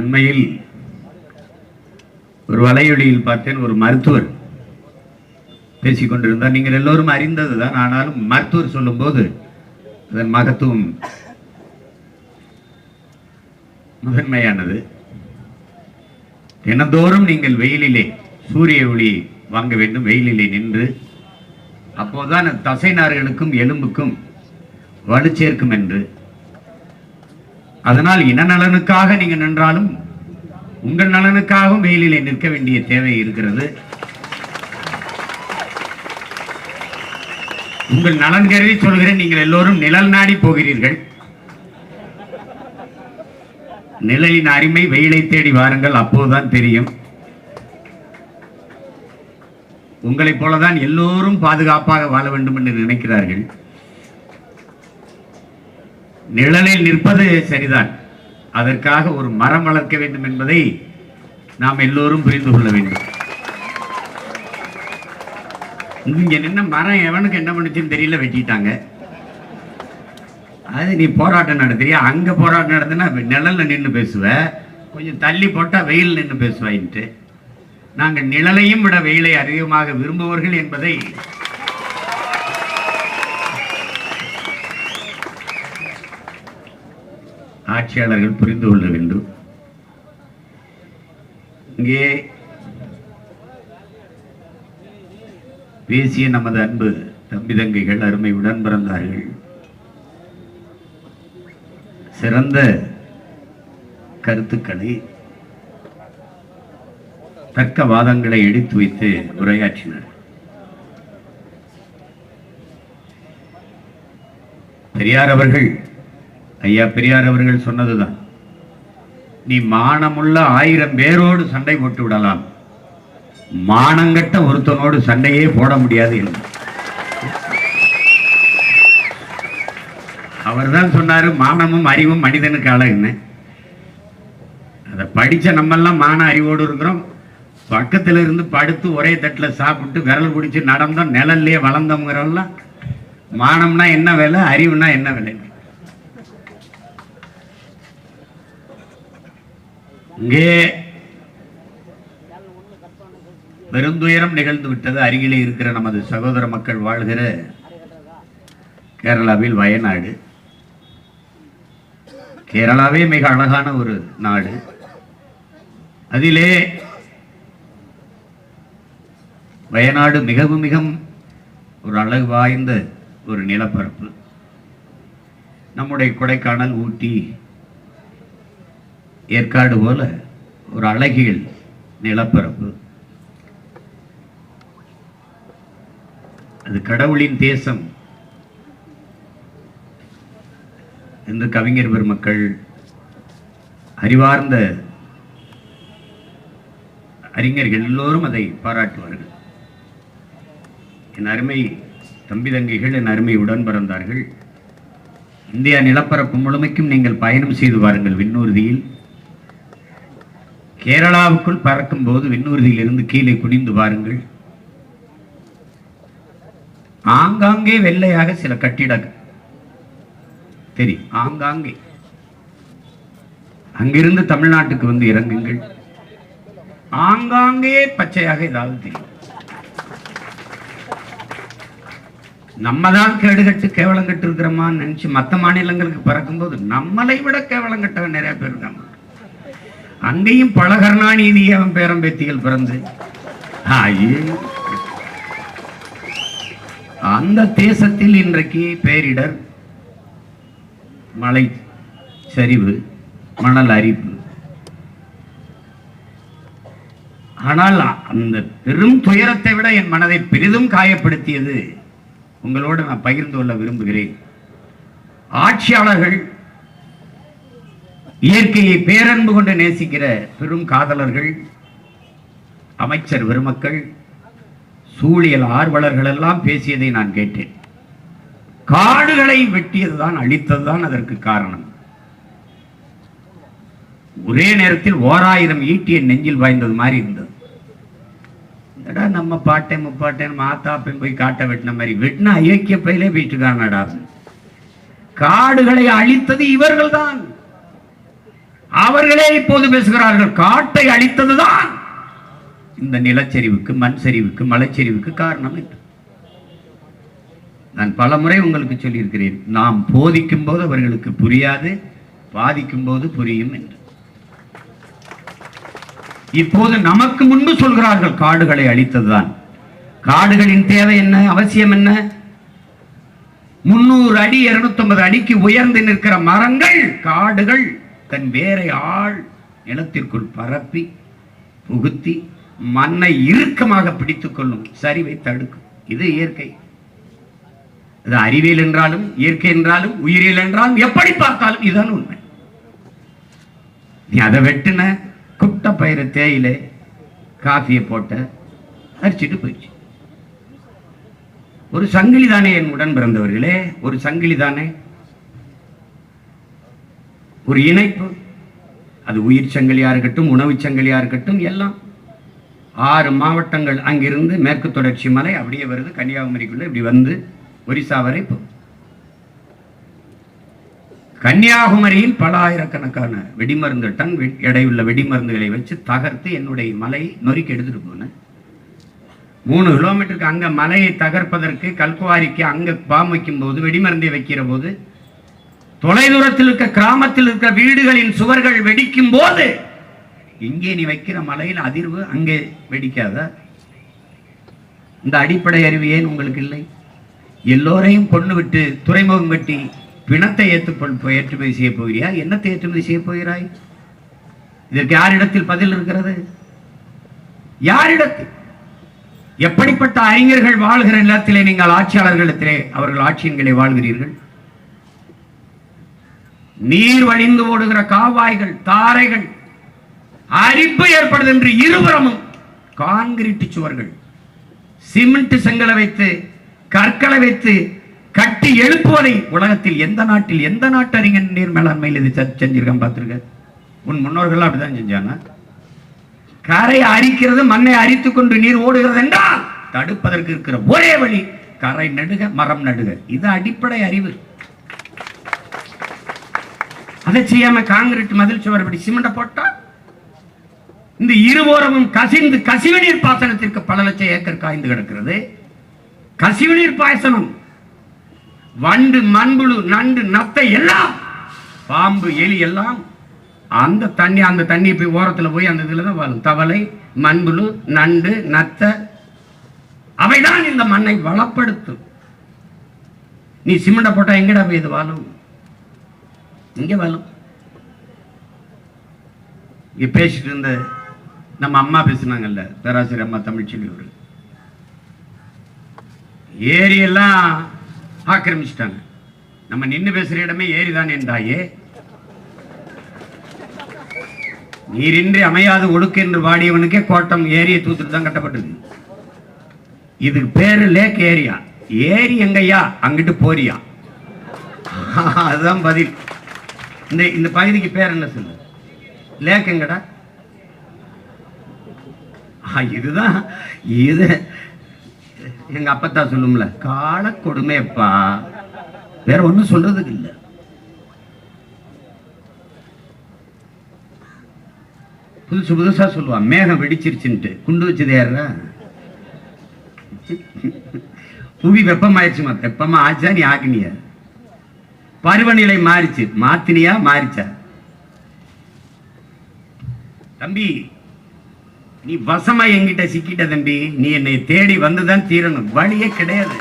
அண்மையில் ஒரு வலையொலியில் பார்த்தேன் ஒரு மருத்துவர் பேசிக்கொண்டிருந்தார் நீங்கள் எல்லோரும் அறிந்தது தான் ஆனாலும் மருத்துவர் சொல்லும்போது அதன் மகத்துவம் முதன்மையானது. தினந்தோறும் நீங்கள் வெயிலிலே சூரிய ஒளி வாங்க வேண்டும் வெயிலிலே நின்று. அப்போதுதான் தசைநார்களுக்கும் எலும்புக்கும் வலு சேர்க்கும் என்று அதனால் இன நலனுக்காக நீங்க நின்றாலும் உங்கள் நலனுக்காகவும் வெயிலிலே நிற்க வேண்டிய தேவை இருக்கிறது. உங்கள் நலன் கருதி சொல்கிறேன் நீங்கள் எல்லோரும் நிழல் நாடி போகிறீர்கள். நிழலின் அருமை வெயிலை தேடி வாருங்கள் அப்போதுதான் தெரியும். உங்களைப் போலதான் எல்லோரும் பாதுகாப்பாக வாழ வேண்டும் என்று நினைக்கிறார்கள். நிழலில் நிற்பது சரிதான். அதற்காக ஒரு மரம் வளர்க்க வேண்டும் என்பதை நாம் எல்லோரும் புரிந்து கொள்ள வேண்டும். இங்க நின்ன மரம் எவனுக்கு என்ன பண்ணுச்சுன்னு தெரியல வெட்டிட்டாங்க. அது நீ போராட்டம் நடத்துறியா? அங்க போராட்டம் நடத்தினா நிழல்ல நின்று பேசுவ. கொஞ்சம் தள்ளி போட்டா வெயில் நின்று பேசுவாயின்ட்டு. நாங்கள் நிழலையும் விட வெயிலை அதிகமாக விரும்புவர்கள் என்பதை ஆட்சியாளர்கள் புரிந்து கொள்ள வேண்டும். இங்கே பேசிய நமது அன்பு தம்பி தங்கைகள் அருமை உடன் பிறந்தார்கள். சிறந்த கருத்துக்களை தக்க வாதங்களை எடுத்து வைத்து உரையாற்றினர். பெரியார் அவர்கள் ஐயா பெரியார் அவர்கள் சொன்னதுதான். நீ மானமுள்ள ஆயிரம் பேரோடு சண்டை போட்டு விடலாம். மானங்கட்ட ஒருத்தனோடு சண்டையே போட முடியாது என்று. அவர்தான் சொன்னாரு மானமும் அறிவும் மனிதனுக்கு அழகுன்னு. அதை படிச்ச நம்மெல்லாம் மான அறிவோடு இருக்கிறோம். பக்கத்துல இருந்து படுத்து ஒரே தட்டுல சாப்பிட்டு விரல் பிடிச்சு நடந்தோம் நிழல்லையே வளர்ந்தோங்கிறவெல்லாம் மானம்னா என்ன வேலை அறிவுனா என்ன வேலை இங்கே பெருந்துயரம் நிகழ்ந்து விட்டது அருகிலே இருக்கிற நமது சகோதர மக்கள் வாழ்கிற கேரளாவில் வயநாடு. கேரளாவே மிக அழகான ஒரு நாடு. அதிலே வயநாடு மிகவும் மிகவும் ஒரு அழகு வாய்ந்த ஒரு நிலப்பரப்பு. நம்முடைய கொடைக்கானல் ஊட்டி ஏற்காடு போல ஒரு அழகியல் நிலப்பரப்பு. அது கடவுளின் தேசம். என்று கவிஞர் பெருமக்கள் அறிவார்ந்த அறிஞர்கள் எல்லோரும் அதை பாராட்டுவார்கள். என் அருமை தம்பி தங்கைகள் என் அருமை உடன் பிறந்தார்கள். இந்தியா நிலப்பரப்பு முழுமைக்கும் நீங்கள் பயணம் செய்து வாருங்கள் விண்ணூர்தியில். கேரளாவுக்குள் பறக்கும் போது விண்ணூர்தியிலிருந்து கீழே குனிந்து பாருங்கள். ஆங்காங்கே வெள்ளையாக சில கட்டிடங்கள் தெரியும் ஆங்காங்கே. அங்கிருந்து தமிழ்நாட்டுக்கு வந்து இறங்குங்கள். ஆங்காங்கே பச்சையாக ஏதாவது தெரியும். நம்ம தான் கேடுகட்டு கேவலம் கட்டு இருக்கிறோமான்னு நினைச்சு மற்ற மாநிலங்களுக்கு பறக்கும்போது நம்மளை விட கேவலம் கட்டவன் நிறைய பேர் இருக்காங்க. அங்கேயும் பல கருணாநிதி அவன் பேரம்பேத்திகள் பிறந்து. அந்த தேசத்தில் இன்றைக்கு பேரிடர் மலை சரிவு மணல் அரிப்பு. ஆனால் அந்த பெரும் துயரத்தை விட என் மனதை பெரிதும் காயப்படுத்தியது. உங்களோடு நான் பகிர்ந்து கொள்ள விரும்புகிறேன். ஆட்சியாளர்கள் இயற்கையை பேரன்பு கொண்டு நேசிக்கிற பெரும் காதலர்கள் அமைச்சர் பெருமக்கள் சூழியல் ஆர்வலர்கள் எல்லாம் பேசியதை நான் கேட்டேன். காடுகளை வெட்டியதுதான் அழித்ததுதான் அதற்கு காரணம். ஒரே நேரத்தில் ஓராயிரம் ஈட்டிய நெஞ்சில் வாய்ந்தது மாதிரி இருந்தது. என்னடா நம்ம பாட்டேன் முப்பாட்டேன் மாத்தாப்பையும் போய் காட்ட வெட்டின மாதிரி வெட்டின ஐக்கிய பயிலே வீட்டுக்காரனடா காடுகளை அழித்தது இவர்கள் தான் அவர்களே இப்போது பேசுகிறார்கள். காட்டை அழித்ததுதான். இந்த நிலச்சரிவுக்கு மண் சரிவுக்கு மலைச்சரிவுக்கு காரணம் என்று நான் பல முறை உங்களுக்கு சொல்லியிருக்கிறேன். நாம் போதிக்கும் போது அவர்களுக்கு புரியாது பாதிக்கும் போது புரியும் என்று. இப்போது நமக்கு முன்பு சொல்கிறார்கள் காடுகளை அழித்ததுதான். காடுகளின் தேவை என்ன அவசியம் என்ன? முன்னூறு அடி 250 அடிக்கு உயர்ந்து நிற்கிற மரங்கள் காடுகள். தன் வேரை ஆள் நிலத்திற்குள் பரப்பி புகுத்தி மண்ணை இறுக்கமாக பிடித்து கொள்ளும் சரிவை தடுக்கும். இது இயற்கை. அது அறிவியல் என்றாலும் இயற்கை என்றாலும் உயிரியல் என்றாலும் எப்படி பார்த்தாலும் இதுதான் உண்மை. நீ அதை வெட்டின குட்டை பயிர தேயிலை காஃபியை போட்ட அரிச்சிட்டு போயிடுச்சு. ஒரு சங்கிலி தானே என் உடன் பிறந்தவர்களே? ஒரு சங்கிலி தானே ஒரு இணைப்பு. அது உயிர் சங்கலியாக இருக்கட்டும் உணவு சங்கலியாக இருக்கட்டும் எல்லாம். ஆறு மாவட்டங்கள் அங்கிருந்து மேற்கு தொடர்ச்சி மலை அப்படியே வருது. கன்னியாகுமரிக்குள்ளே இப்படி வந்து ஒரிசா வரை போ கன்னியாகுமரியில் பல ஆயிரக்கணக்கான வெடிமருந்து டன் வெ- எடையுள்ள வெடிமருந்துகளை வச்சு தகர்த்து என்னுடைய மலை நொறுக்கி எடுத்துட்டு போனேன். மூணு கிலோமீட்டருக்கு அங்கே மலையை தகர்ப்பதற்கு கல்குவாரிக்கு அங்கே பாம் வைக்கும் போது வெடிமருந்தை வைக்கிற போது தொலைதூரத்தில் இருக்க கிராமத்தில் இருக்கிற வீடுகளின் சுவர்கள் வெடிக்கும் போது இங்கே நீ வைக்கிற மலையில் அதிர்வு அங்கே வெடிக்காத. இந்த அடிப்படை அறிவு ஏன் உங்களுக்கு இல்லை? எல்லோரையும் கொண்டு விட்டு துறைமுகம் வெட்டி பிணத்தை ஏற்றுப்ப ஏற்றுமதி செய்ய போகிறியா? என்னத்தை ஏற்றுமதி செய்ய போகிறாய்? இதற்கு யாரிடத்தில் பதில் இருக்கிறது? யாரிடத்தில்? எப்படிப்பட்ட அறிஞர்கள் வாழ்கிற நிலத்திலே நீங்கள் ஆட்சியாளர்களிடத்திலே அவர்கள் ஆட்சியின்களை வாழ்கிறீர்கள்? நீர் வழிந்து ஓடுகிற காவாய்கள் தாரைகள் அரிப்பு ஏற்படுது என்று இருபுறமும் கான்கிரீட் சுவர்கள் சிமெண்ட் செங்கலை வைத்து கற்களை வைத்து கட்டி எழுப்புவதை உலகத்தில் எந்த நாட்டில் எந்த நாட்டு அறிஞர் நீர் மேலாண்மையில் இது செஞ்சிருக்கான் பார்த்திருக்க உன் முன்னோர்கள் அப்படிதான் செஞ்சாங்க. கரை அரிக்கிறது மண்ணை அரித்துக் கொண்டு நீர் ஓடுகிறது என்றால் தடுப்பதற்கு இருக்கிற ஒரே வழி கரை நடுக மரம் நடுக. இது அடிப்படை அறிவு. அதை செய்யாம காங்கிரீட் மதில் சுவர் இப்படி சிமெண்ட போட்டா? இந்த இருவோரமும் கசிந்து கசிவு நீர் பாசனத்திற்கு பல லட்சம் ஏக்கர் காய்ந்து கிடக்கிறது. கசிவு நீர் பாசனம் வண்டு மண்புழு நண்டு நத்தை எல்லாம் பாம்பு எலி எல்லாம் அந்த தண்ணி அந்த தண்ணி போய் ஓரத்துல போய் அந்த இதில் தான் வாழும். தவளை மண்புழு நண்டு நத்தை அவைதான் இந்த மண்ணை வளப்படுத்தும். நீ சிமெண்ட போட்டா எங்கடா போய் இது வாழும்? இங்க வாழும் இங்க பேசிட்டு இருந்த நம்ம அம்மா பேசுனாங்கல்ல பேராசிரியர் அம்மா தமிழ்ச்செல்வி அவர்கள். ஏரியெல்லாம் ஆக்கிரமிச்சிட்டாங்க நம்ம நின்னு பேசுற இடமே ஏரி தான் என்றாயே. நீரின்றி அமையாது ஒடுக்கு என்று வாடியவனுக்கே கோட்டம் ஏரியை தூத்துட்டு தான் கட்டப்பட்டது. இதுக்கு பேரு லேக் ஏரியா. ஏரி எங்கய்யா? அங்கிட்டு போறியா? அதுதான் பதில். இந்த இந்த பகுதிக்கு பேர் என்ன சொல்லு? லேக் எங்கடா? இதுதான். இது எங்க அப்பத்தா சொல்லும்ல கால கொடுமைப்பா வேற ஒண்ணும் சொல்றதுக்கு இல்ல. புதுசு புதுசா சொல்லுவான் மேகம் வெடிச்சிருச்சுன்ட்டு. குண்டு வச்சது யாரா புவி வெப்பமாயிருச்சுமா வெப்பமா ஆச்சா நீ ஆக்கினியா பருவநிலை மாறிச்சு. மாத்தினியா மாறிச்சா? தம்பி நீ வசமா என்கிட்ட சிக்கிட்ட தம்பி நீ என்னை தேடி வந்துதான் தீரணும். வழியே கிடையாது.